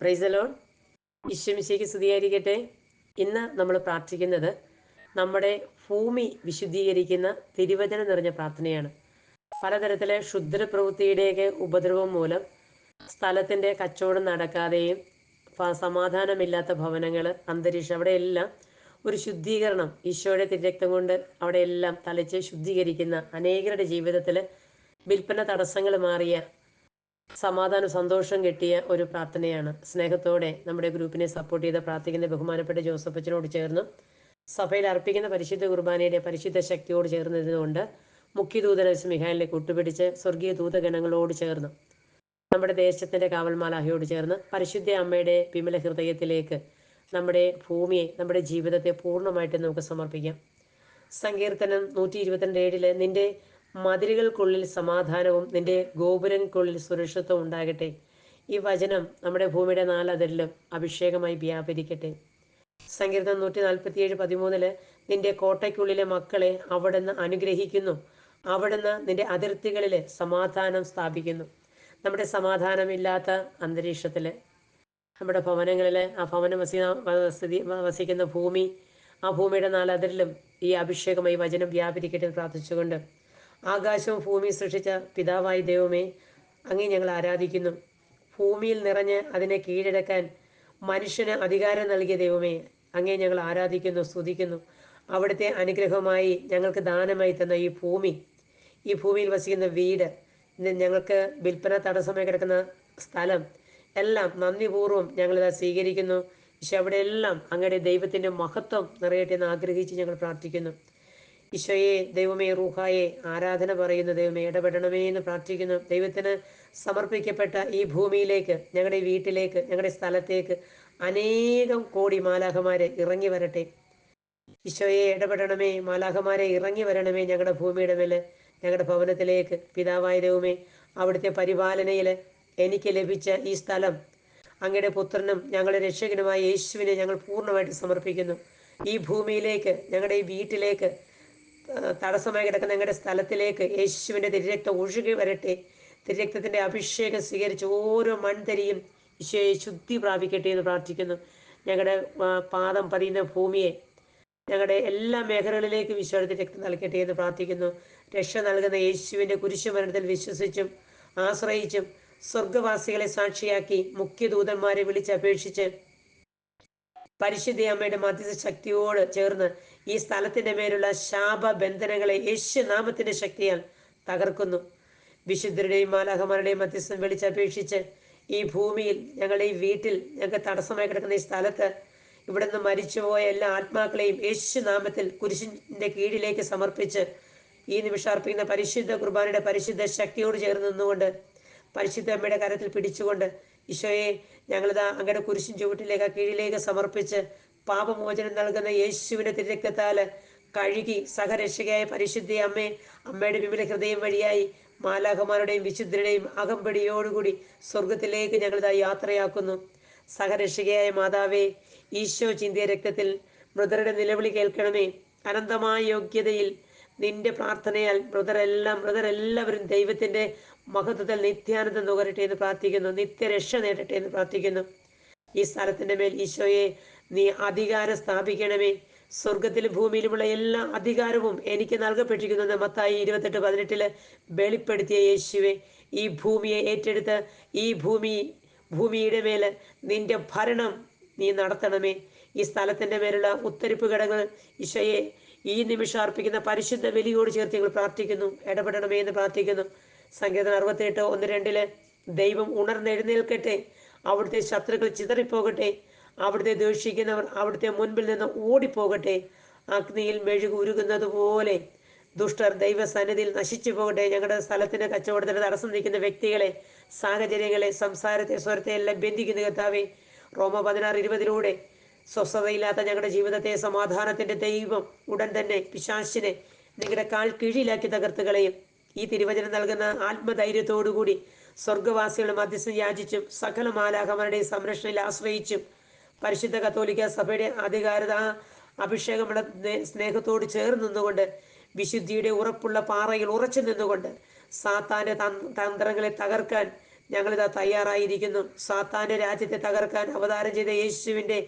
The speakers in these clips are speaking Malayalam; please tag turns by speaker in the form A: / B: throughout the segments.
A: പ്രൈസലോൺ ഈശ്വമിശയ്ക്ക് സ്തുതിയായിരിക്കട്ടെ. ഇന്ന് നമ്മൾ പ്രാർത്ഥിക്കുന്നത് നമ്മുടെ ഭൂമി വിശുദ്ധീകരിക്കുന്ന തിരുവചനം നിറഞ്ഞ പ്രാർത്ഥനയാണ്. പലതരത്തിലെ ക്ഷുദ്ര പ്രവൃത്തിയുടെയൊക്കെ ഉപദ്രവം മൂലം സ്ഥലത്തിന്റെ കച്ചവടം നടക്കാതെയും സമാധാനമില്ലാത്ത ഭവനങ്ങൾ അന്തരീക്ഷം അവിടെയെല്ലാം ഒരു ശുദ്ധീകരണം ഈശോയുടെ തിരക്തം കൊണ്ട് അവിടെയെല്ലാം തലച്ച് ശുദ്ധീകരിക്കുന്ന അനേകരുടെ ജീവിതത്തിൽ വിൽപ്പന തടസ്സങ്ങൾ മാറിയ സമാധാനം സന്തോഷം കിട്ടിയ ഒരു പ്രാർത്ഥനയാണ്. സ്നേഹത്തോടെ നമ്മുടെ ഗ്രൂപ്പിനെ സപ്പോർട്ട് ചെയ്ത പ്രാർത്ഥിക്കുന്ന ബഹുമാനപ്പെട്ട ജോസഫ് ജോസഫച്ചനോട് ചേർന്ന് സഭയിൽ അർപ്പിക്കുന്ന പരിശുദ്ധ കുർബാനയുടെ പരിശുദ്ധ ശക്തിയോട് ചേർന്നതുകൊണ്ട് മുഖ്യദൂതന മിഹാലിനെ കൂട്ടുപിടിച്ച് സ്വർഗീയ ദൂതഗണങ്ങളോട് ചേർന്ന് നമ്മുടെ ദേശത്തിന്റെ കാവൽമാലാഹയോട് ചേർന്ന് പരിശുദ്ധ അമ്മയുടെ വിമല ഹൃദയത്തിലേക്ക് നമ്മുടെ ഭൂമിയെ നമ്മുടെ ജീവിതത്തെ പൂർണമായിട്ട് നമുക്ക് സമർപ്പിക്കാം. സങ്കീർത്തനം നൂറ്റി ഇരുപത്തിരണ്ട് ഏഴിൽ നിന്റെ മതിലുകൾക്കുള്ളിൽ സമാധാനവും നിന്റെ ഗോപുരങ്ങൾക്കുള്ളിൽ സുരക്ഷിതത്വം ഉണ്ടാകട്ടെ. ഈ വചനം നമ്മുടെ ഭൂമിയുടെ നാലതിരിലും അഭിഷേകമായി വ്യാപരിക്കട്ടെ. സങ്കീർത്തനം നൂറ്റി നാൽപ്പത്തിയേഴ് പതിമൂന്നിൽ നിന്റെ കോട്ടയ്ക്കുള്ളിലെ മക്കളെ അവിടുന്ന് അനുഗ്രഹിക്കുന്നു. അവിടുന്ന് നിന്റെ അതിർത്തികളിൽ സമാധാനം സ്ഥാപിക്കുന്നു. നമ്മുടെ സമാധാനമില്ലാത്ത അന്തരീക്ഷത്തിൽ നമ്മുടെ ഭവനങ്ങളിൽ ആ ഭവനം വസി സ്ഥിതി വസിക്കുന്ന ഭൂമി ആ ഭൂമിയുടെ നാലതിരിലും ഈ അഭിഷേകമായി വചനം വ്യാപരിക്കട്ടെ പ്രാർത്ഥിച്ചുകൊണ്ട് ആകാശവും ഭൂമി സൃഷ്ടിച്ച പിതാവായി ദൈവമേ അങ്ങേ ഞങ്ങൾ ആരാധിക്കുന്നു. ഭൂമിയിൽ നിറഞ്ഞ് അതിനെ കീഴടക്കാൻ മനുഷ്യന് അധികാരം നൽകിയ ദൈവമേ അങ്ങേ ഞങ്ങൾ ആരാധിക്കുന്നു സ്തുതിക്കുന്നു. അവിടുത്തെ അനുഗ്രഹമായി ഞങ്ങൾക്ക് ദാനമായി തന്ന ഈ ഭൂമി ഈ ഭൂമിയിൽ വസിക്കുന്ന വീട് ഞങ്ങൾക്ക് വിൽപ്പന തടസ്സമായി കിടക്കുന്ന സ്ഥലം എല്ലാം നന്ദിപൂർവം ഞങ്ങളിത് സ്വീകരിക്കുന്നു. പക്ഷെ അവിടെയെല്ലാം അങ്ങയുടെ ദൈവത്തിന്റെ മഹത്വം നിറയട്ടെ എന്ന് ആഗ്രഹിച്ച് ഞങ്ങൾ പ്രാർത്ഥിക്കുന്നു. ഈശോയെ ദൈവമേ റൂഹായെ ആരാധന പറയുന്ന ദൈവമേ ഇടപെടണമേ എന്ന് പ്രാർത്ഥിക്കുന്നു. ദൈവത്തിന് സമർപ്പിക്കപ്പെട്ട ഈ ഭൂമിയിലേക്ക് ഞങ്ങളുടെ വീട്ടിലേക്ക് ഞങ്ങളുടെ സ്ഥലത്തേക്ക് അനേകം കോടി മാലാഖമാരെ ഇറങ്ങി വരട്ടെ. ഈശോയെ ഇടപെടണമേ മാലാഖമാരെ ഇറങ്ങി വരണമേ ഞങ്ങളുടെ ഭൂമിയുടെ മേലെ ഞങ്ങളുടെ ഭവനത്തിലേക്ക്. പിതാവായ ദൈവമേ അവിടുത്തെ പരിപാലനയിൽ എനിക്ക് ലഭിച്ച ഈ സ്ഥലം അങ്ങയുടെ പുത്രനും ഞങ്ങളുടെ രക്ഷകനുമായ യേശുവിനെ ഞങ്ങൾ പൂർണമായിട്ട് സമർപ്പിക്കുന്നു. ഈ ഭൂമിയിലേക്ക് ഞങ്ങളുടെ ഈ വീട്ടിലേക്ക് തടസ്സമായി കിടക്കുന്ന ഞങ്ങളുടെ സ്ഥലത്തിലേക്ക് യേശുവിന്റെ തിരുരക്തം ഒഴുകി വരട്ടെ. തിരുരക്തത്തിന്റെ അഭിഷേകം സ്വീകരിച്ച് ഓരോ മൺതരിയും ഈശോയെ ശുദ്ധി പ്രാപിക്കട്ടെ എന്ന് പ്രാർത്ഥിക്കുന്നു. ഞങ്ങളുടെ പാദം പതിയുന്ന ഭൂമിയെ ഞങ്ങളുടെ എല്ലാ മേഖലകളിലേക്കും ഈശോയുടെ രക്തം നൽകട്ടെ എന്ന് പ്രാർത്ഥിക്കുന്നു. രക്ഷ നൽകുന്ന യേശുവിന്റെ കുരിശുമരണത്തിൽ വിശ്വസിച്ചും ആശ്രയിച്ചും സ്വർഗവാസികളെ സാക്ഷിയാക്കി മുഖ്യദൂതന്മാരെ വിളിച്ചപേക്ഷിച്ച് പരിശുദ്ധ അമ്മയുടെ മധ്യസ്ഥ ശക്തിയോട് ചേർന്ന് ഈ സ്ഥലത്തിന്റെ മേലുള്ള ശാപ ബന്ധനങ്ങളെ യേശു നാമത്തിന്റെ ശക്തിയാൽ തകർക്കുന്നു. വിശുദ്ധരുടെയും മാലാഹമാരുടെയും മധ്യസ്ഥം വിളിച്ചപേക്ഷിച്ച് ഈ ഭൂമിയിൽ ഞങ്ങളുടെ ഈ വീട്ടിൽ ഞങ്ങൾക്ക് തടസ്സമായി കിടക്കുന്ന ഈ സ്ഥലത്ത് ഇവിടെ നിന്ന് മരിച്ചുപോയ എല്ലാ ആത്മാക്കളെയും യേശു നാമത്തിൽ കുരിശിന്റെ കീഴിലേക്ക് സമർപ്പിച്ച് ഈ നിമിഷം അർപ്പിക്കുന്ന പരിശുദ്ധ കുർബാനയുടെ പരിശുദ്ധ ശക്തിയോട് ചേർന്ന് നിന്നുകൊണ്ട് പരിശുദ്ധ അമ്മയുടെ കരത്തിൽ പിടിച്ചുകൊണ്ട് ഈശോയെ ഞങ്ങളിതാ അങ്ങയുടെ കുരിശിൻ ചുവട്ടിലേക്ക് കീഴിലേക്ക് സമർപ്പിച്ച് പാപമോചനം നൽകുന്ന യേശുവിന്റെ തിരക്കത്താൽ കഴുകി സഹരക്ഷകയായ പരിശുദ്ധ അമ്മേ അമ്മയുടെ വിമല ഹൃദയം വഴിയായി മാലാഖമാരുടെയും വിശുദ്ധരുടെയും അകമ്പടിയോടുകൂടി സ്വർഗത്തിലേക്ക് ഞങ്ങളിതാ യാത്രയാക്കുന്നു. സഹരക്ഷകയായ മാതാവേ ഈശോ ചിന്തിയ രക്തത്തിൽ മൃതരുടെ നിലവിളി കേൾക്കണമേ. അനന്തമായ യോഗ്യതയിൽ നിന്റെ പ്രാർത്ഥനയാൽ മൃതരെല്ലാം മൃതരെല്ലാവരും ദൈവത്തിന്റെ മഹത്വത്തിൽ നിത്യാനന്ദം നുകരട്ടെ എന്ന് പ്രാർത്ഥിക്കുന്നു. നിത്യരക്ഷ നേടട്ടെ എന്ന് പ്രാർത്ഥിക്കുന്നു. ഈ സ്ഥലത്തിന്റെ മേൽ ഈശോയെ നീ അധികാരം സ്ഥാപിക്കണമേ. സ്വർഗത്തിലും ഭൂമിയിലുമുള്ള എല്ലാ അധികാരവും എനിക്ക് നൽകപ്പെട്ടിരിക്കുന്നു മത്തായി ഇരുപത്തെട്ട് പതിനെട്ടിൽ വെളിപ്പെടുത്തിയ യേശുവെ ഈ ഭൂമിയെ ഏറ്റെടുത്ത് ഈ ഭൂമി ഭൂമിയുടെ മേൽ നിന്റെ ഭരണം നീ നടത്തണമേ. ഈ സ്ഥലത്തിന്റെ മേലുള്ള ഉത്തരിപ്പ് ഘടകങ്ങൾ ഈശോയെ ഈ നിമിഷം അർപ്പിക്കുന്ന പരിശുദ്ധ ബലിയോട് ചേർത്ത് ഞങ്ങൾ പ്രാർത്ഥിക്കുന്നു. ഇടപെടണമേ എന്ന് പ്രാർത്ഥിക്കുന്നു. സംഗീതം അറുപത്തിയെട്ട് ഒന്ന് രണ്ടിൽ ദൈവം ഉണർന്നെഴുന്നേൽക്കട്ടെ അവിടുത്തെ ശത്രുക്കൾ ചിതറിപ്പോകട്ടെ അവിടുത്തെ ദ്വേഷിക്കുന്നവർ അവിടുത്തെ മുൻപിൽ നിന്ന് ഓടിപ്പോകട്ടെ അഗ്നിയിൽ മെഴുകു ഉരുകുന്നത് പോലെ ദുഷ്ടർ ദൈവസന്നിധിയിൽ നശിച്ചു പോകട്ടെ. ഞങ്ങളുടെ സ്ഥലത്തിന്റെ കച്ചവടത്തിന് തടസ്സം നിൽക്കുന്ന വ്യക്തികളെ സാഹചര്യങ്ങളെ സംസാരത്തെ സ്വരത്തെ എല്ലാം ബന്ധിക്കുന്ന കർത്താവെ. റോമ പതിനാറ് ഇരുപതിലൂടെ സ്വസ്ഥതയില്ലാത്ത ഞങ്ങളുടെ ജീവിതത്തെ സമാധാനത്തിന്റെ ദൈവം ഉടൻ തന്നെ പിശാശിനെ നിങ്ങളുടെ കാൽ കീഴിലാക്കി തകർത്ത് കളയും. ഈ തിരുവചനം നൽകുന്ന ആത്മധൈര്യത്തോടുകൂടി സ്വർഗവാസികൾ മധ്യസ്ഥം യാചിച്ചും സകല മാലാഹമാരുടെയും സംരക്ഷണയിൽ ആശ്രയിച്ചും പരിശുദ്ധ കത്തോലിക്ക സഭയുടെ അധികാരത അഭിഷേകമുള്ള സ്നേഹത്തോട് ചേർന്ന് നിന്നുകൊണ്ട് വിശുദ്ധിയുടെ ഉറപ്പുള്ള പാറയിൽ ഉറച്ചു നിന്നുകൊണ്ട് സാത്താന്റെ തന്ത്രങ്ങളെ തകർക്കാൻ ഞങ്ങളിതാ തയ്യാറായിരിക്കുന്നു. സാത്താന്റെ രാജ്യത്തെ തകർക്കാൻ അവതാരം ചെയ്ത യേശുവിന്റെ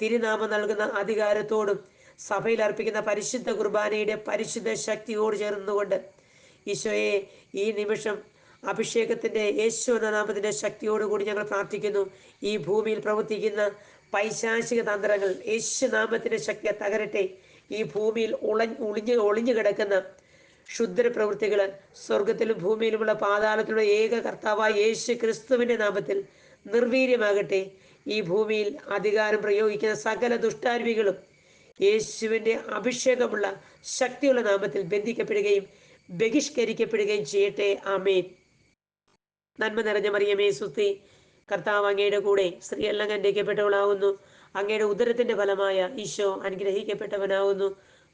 A: തിരുനാമം നൽകുന്ന അധികാരത്തോടും സഭയിൽ അർപ്പിക്കുന്ന പരിശുദ്ധ കുർബാനയുടെ പരിശുദ്ധ ശക്തിയോട് ചേർന്നുകൊണ്ട് ഈശോയെ ഈ നിമിഷം അഭിഷേകത്തിന്റെ യേശു എന്ന നാമത്തിന്റെ ശക്തിയോടുകൂടി ഞങ്ങൾ പ്രാർത്ഥിക്കുന്നു. ഈ ഭൂമിയിൽ പ്രവർത്തിക്കുന്ന പൈശാചിക തന്ത്രങ്ങൾ യേശു നാമത്തിന്റെ ശക്തിയെ തകരട്ടെ. ഈ ഭൂമിയിൽ ഉള ഒളിഞ്ഞു ഒളിഞ്ഞു കിടക്കുന്ന ക്ഷുദ്ര പ്രവൃത്തികൾ സ്വർഗത്തിലും ഭൂമിയിലുമുള്ള പാതാളത്തിലുള്ള ഏക കർത്താവായ യേശു ക്രിസ്തുവിന്റെ നാമത്തിൽ നിർവീര്യമാകട്ടെ. ഈ ഭൂമിയിൽ അധികാരം പ്രയോഗിക്കുന്ന സകല ദുഷ്ടാരുവികളും യേശുവിന്റെ അഭിഷേകമുള്ള ശക്തിയുള്ള നാമത്തിൽ ബന്ധിക്കപ്പെടുകയും ബഹിഷ്കരിക്കപ്പെടുകയും ചെയ്യട്ടെ. ആമേൻ. നന്മ നിറഞ്ഞ മറിയമേ സുത്തി കർത്താവ് അങ്ങയുടെ കൂടെ സ്ത്രീയെല്ലാം അനുഗ്രഹിക്കപ്പെട്ടവളാവുന്നു അങ്ങയുടെ ഉദരത്തിന്റെ ഫലമായ ഈശോ അനുഗ്രഹിക്കപ്പെട്ടവനാവുന്നു.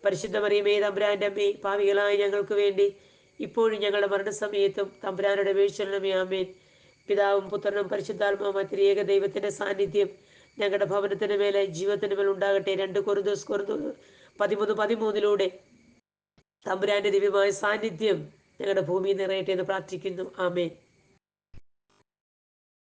A: പരിശുദ്ധ മറിയമേ തമ്പുരാന്റെ അമ്മേ പാവികളായ ഞങ്ങൾക്ക് വേണ്ടി ഇപ്പോഴും ഞങ്ങളുടെ മരണസമയത്തും തമ്പുരാനുടെ വീഴ്ചരണമേ ആമേൻ. പിതാവും പുത്രനും പരിശുദ്ധാത്മാവും ത്രിയേക ദൈവത്തിന്റെ സാന്നിധ്യം ഞങ്ങളുടെ ഭവനത്തിന് മേലെ ജീവിതത്തിന് മേലെ ഉണ്ടാകട്ടെ. രണ്ട് കൊറുദോസ് കൊറുദോ പതിമൂന്ന് പതിമൂന്നിലൂടെ തമ്പുരാന്റെ ദിവ്യമായ സാന്നിധ്യം ഞങ്ങളുടെ ഭൂമി നിറയട്ടെ എന്ന് പ്രാർത്ഥിക്കുന്നു. ആമേൻ.